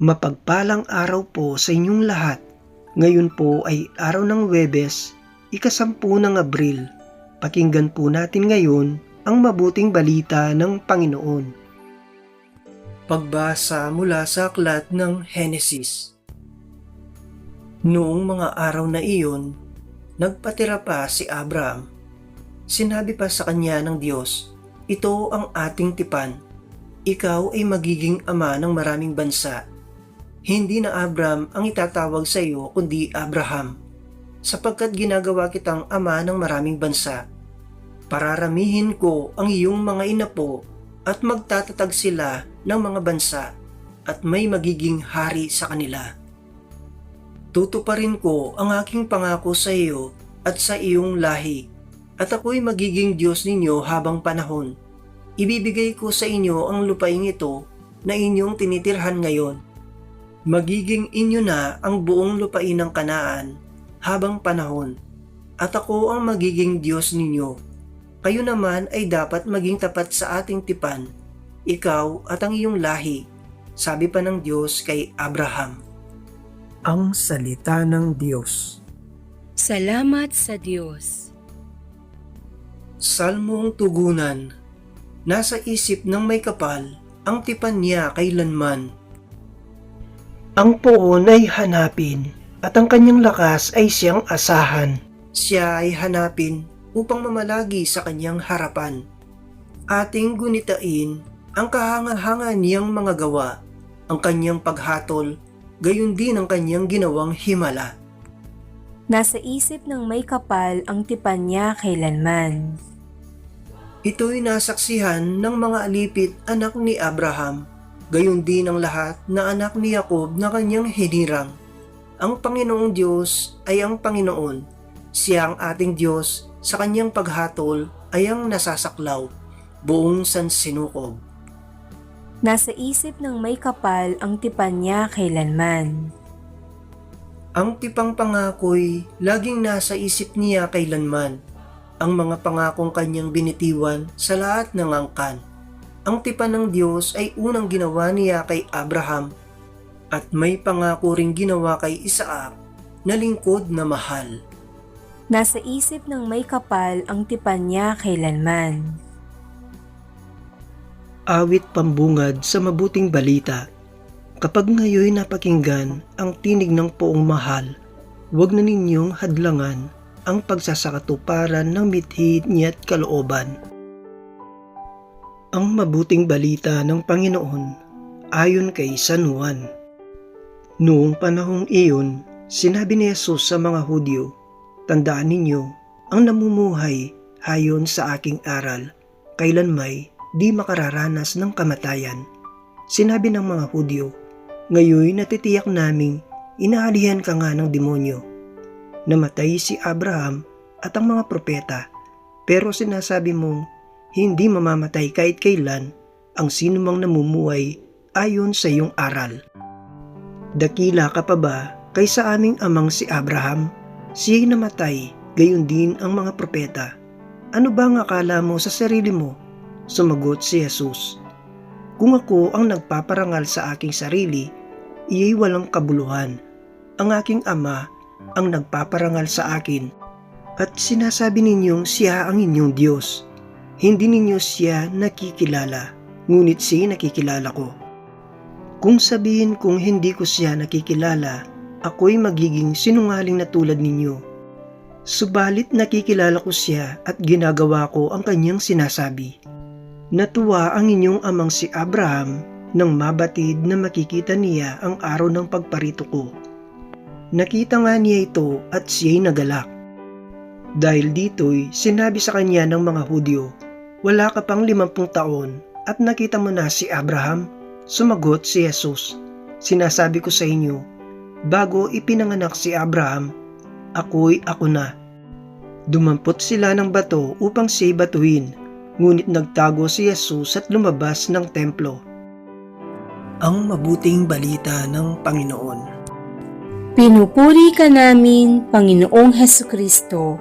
Mapagpalang araw po sa inyong lahat. Ngayon po ay araw ng Webes, ikasampu ng Abril. Pakinggan po natin ngayon ang mabuting balita ng Panginoon. Pagbasa mula sa aklat ng Henesis. Noong mga araw na iyon, nagpatira pa si Abraham. Sinabi pa sa kanya ng Diyos, Ito ang ating tipan. Ikaw ay magiging ama ng maraming bansa. Hindi na Abram ang itatawag sa iyo kundi Abraham, sapagkat ginagawa kitang ama ng maraming bansa. Pararamihin ko ang iyong mga inapo at magtatatag sila ng mga bansa at may magiging hari sa kanila. Tutuparin ko ang aking pangako sa iyo at sa iyong lahi at ako'y magiging Diyos ninyo habang panahon. Ibibigay ko sa inyo ang lupaing ito na inyong tinitirhan ngayon. Magiging inyo na ang buong lupain ng kanaan habang panahon at ako ang magiging Diyos ninyo. Kayo naman ay dapat maging tapat sa ating tipan, ikaw at ang iyong lahi, sabi pa ng Diyos kay Abraham. Ang Salita ng Diyos Salamat sa Diyos. Salmong Tugunan Nasa isip ng may kapal, ang tipan niya kailanman. Ang poon ay hanapin, at ang kanyang lakas ay siyang asahan. Siya ay hanapin upang mamalagi sa kanyang harapan. Ating gunitain ang kahanga-hanga niyang mga gawa, ang kanyang paghatol, gayon din ang kanyang ginawang himala. Nasa isip ng may kapal ang tipan niya kailanman. Ito'y nasaksihan ng mga alipit anak ni Abraham, gayon din ang lahat na anak ni Jacob na kanyang hinirang. Ang Panginoong Diyos ay ang Panginoon. Siya ang ating Diyos sa kanyang paghatol ay ang nasasaklaw, buong sansinukob. Nasa isip ng may kapal ang tipan niya kailanman. Ang tipang pangako'y laging nasa isip niya kailanman. Ang mga pangakong kanyang binitiwan sa lahat ng angkan. Ang tipan ng Diyos ay unang ginawa niya kay Abraham at may pangako ring ginawa kay Isaac na lingkod na mahal. Nasa isip ng may kapal ang tipan niya kailanman. Awit pambungad sa mabuting balita. Kapag ngayoy napakinggan ang tinig ng poong mahal, huwag na ninyong hadlangan ang pagsasakatuparan ng mithid niya't kalooban. Ang mabuting balita ng Panginoon ayon kay San Juan. Noong panahong iyon, sinabi ni Jesus sa mga Hudyo, Tandaan ninyo, ang namumuhay hayon sa aking aral, kailanmay di makararanas ng kamatayan. Sinabi ng mga Hudyo, Ngayoy natitiyak naming inaalihan ka nga ng demonyo. Namatay si Abraham at ang mga propeta, pero sinasabi mong hindi mamamatay kahit kailan ang sinumang namumuhay ayon sa iyong aral. Dakila ka pa ba kaysa aming amang si Abraham? Siya'y namatay, gayon din ang mga propeta. Ano ba ang akala mo sa sarili mo? Sumagot si Jesus. Kung ako ang nagpaparangal sa aking sarili, iya'y walang kabuluhan. Ang aking ama ang nagpaparangal sa akin at sinasabi ninyong siya ang inyong Diyos. Hindi ninyo siya nakikilala, ngunit siya nakikilala ko. Kung sabihin kong hindi ko siya nakikilala, ako'y magiging sinungaling na tulad ninyo. Subalit nakikilala ko siya at ginagawa ko ang kanyang sinasabi. Natuwa ang inyong amang si Abraham nang mabatid na makikita niya ang araw ng pagparito ko. Nakita nga niya ito at siya'y nagalak. Dahil dito'y sinabi sa kanya ng mga Hudyo, Wala ka pang limampung taon at nakita mo na si Abraham? Sumagot si Jesus, Sinasabi ko sa inyo, bago ipinanganak si Abraham, ako'y ako na. Dumampot sila ng bato upang siya'y batuhin, ngunit nagtago si Jesus at lumabas ng templo. Ang mabuting balita ng Panginoon. Pinupuri ka namin, Panginoong Heso Kristo.